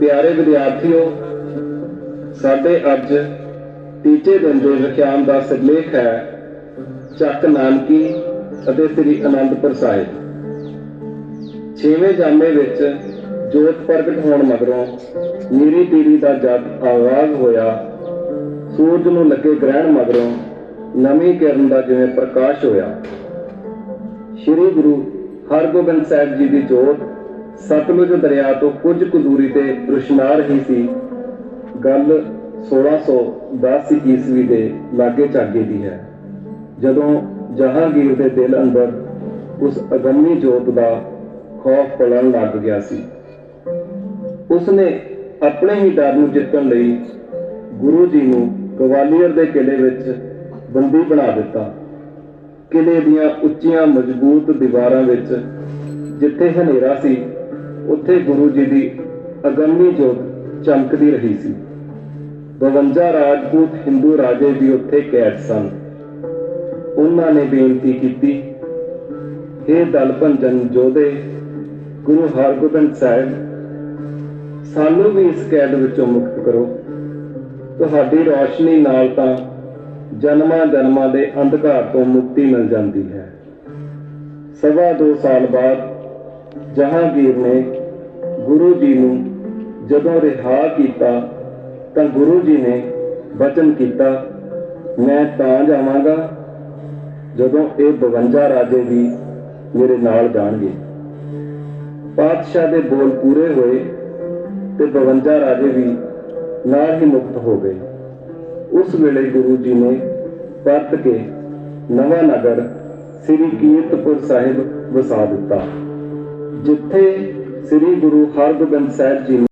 ਪਿਆਰੇ ਵਿਦਿਆਰਥੀਓ, ਸਾਡੇ ਅੱਜ ਤੀਜੇ ਦਿਨ ਦੇ ਵਿਖਿਆਨ ਦਾ ਸਿਰਲੇਖ ਹੈ ਚੱਕ ਨਾਨਕੀ ਅਤੇ ਸ੍ਰੀ ਅਨੰਦਪੁਰ ਸਾਹਿਬ। ਛੇਵੇਂ ਜਾਮੇ ਵਿੱਚ ਜੋਤ ਪ੍ਰਗਟ ਹੋਣ ਮਗਰੋਂ ਨੀਰੀ ਪੀਰੀ ਦਾ ਜਦ ਆਵਾਜ਼ ਹੋਇਆ। ਸੂਰਜ ਨੂੰ ਲੱਗੇ ਗ੍ਰਹਿਣ ਮਗਰੋਂ ਨਵੀਂ ਕਿਰਨ ਦਾ ਜਿਵੇਂ ਪ੍ਰਕਾਸ਼ ਹੋਇਆ। ਸ੍ਰੀ ਗੁਰੂ ਹਰਗੋਬਿੰਦ ਸਾਹਿਬ ਜੀ ਦੀ ਜੋਤ ਸਤਲੁਜ ਦਰਿਆ ਤੋਂ ਕੁਝ ਕੁ ਦੂਰੀ ਤੇ ਰੁਸ਼ਨਾ ਰਹੀ ਸੀ। ਗੱਲ 1610 ਈਸਵੀ ਦੇ ਲਾਗੇ ਚਾਗੇ ਦੀ ਹੈ। ਜਦੋਂ ਜਹਾਂਗੀਰ ਦੇ ਦਿਲ ਅੰਦਰ ਉਸ ਅਗੰਮੀ ਜੋਤ ਦਾ ਖੌਫ ਪਲਣ ਲੱਗ ਗਿਆ ਸੀ। ਉਸਨੇ ਆਪਣੇ ਹੀ ਡਰ ਨੂੰ ਜਿੱਤਣ ਲਈ ਗੁਰੂ ਜੀ ਨੂੰ ਗਵਾਲੀਅਰ ਦੇ ਕਿਲੇ ਵਿੱਚ ਬੰਦੀ ਬਣਾ ਦਿੱਤਾ। ਕਿਲੇ ਦੀਆਂ ਉੱਚੀਆਂ ਮਜ਼ਬੂਤ ਦੀਵਾਰਾਂ ਵਿੱਚ ਜਿੱਥੇ ਹਨੇਰਾ ਸੀ ਉੱਥੇ ਗੁਰੂ ਜੀ ਦੀ ਅਗੰਮੀ ਜੋਤ ਚਮਕਦੀ ਰਹੀ ਸੀ। 52 ਰਾਜਪੂਤ ਹਿੰਦੂ ਰਾਜੇ ਵੀ ਉੱਥੇ ਕੈਦ ਸਨ। ਉਹਨਾਂ ਨੇ ਬੇਨਤੀ ਕੀਤੀ हे ਦਲ ਭੰਜਨ ਜੋਧੇ, ਗੁਰੂ ਹਰਗੋਬਿੰਦ ਸਾਹਿਬ, ਸਾਨੂੰ ਵੀ ਇਸ ਕੈਦ ਵਿੱਚੋਂ ਮੁਕਤ ਕਰੋ। ਤੁਹਾਡੀ ਰੋਸ਼ਨੀ ਨਾਲ ਤਾਂ ਜਨਮਾਂ ਜਨਮਾਂ ਦੇ ਅੰਧਕਾਰ ਤੋਂ ਮੁਕਤੀ ਮਿਲ ਜਾਂਦੀ ਹੈ। ਸਵਾ ਦੋ ਸਾਲ ਬਾਅਦ ਜਹਾਂਗੀਰ ਨੇ ਗੁਰੂ ਜੀ ਨੂੰ ਜਦੋਂ ਰਿਹਾ ਕੀਤਾ ਤਾਂ ਗੁਰੂ ਜੀ ਨੇ ਬਚਨ ਕੀਤਾ, ਮੈਂ ਤਾਂ ਜਾਵਾਂਗਾ ਜਦੋਂ ਇਹ 52 ਰਾਜੇ ਵੀ ਮੇਰੇ ਨਾਲ ਜਾਣਗੇ। ਪਾਤਸ਼ਾਹ ਦੇ ਬੋਲ ਪੂਰੇ ਹੋਏ ਤੇ 52 ਰਾਜੇ ਵੀ ਨਾਲ ਹੀ ਮੁਕਤ ਹੋ ਗਏ। ਉਸ ਵੇਲੇ ਗੁਰੂ ਜੀ ਨੇ ਪਰਤ ਕੇ ਨਵਾਂ ਨਗਰ ਸ੍ਰੀ ਕੀਰਤਪੁਰ ਸਾਹਿਬ ਵਸਾ ਦਿੱਤਾ, ਜਿੱਥੇ ਸ੍ਰੀ ਗੁਰੂ ਹਰਗੋਬਿੰਦ ਸਾਹਿਬ ਜੀ ਨੇ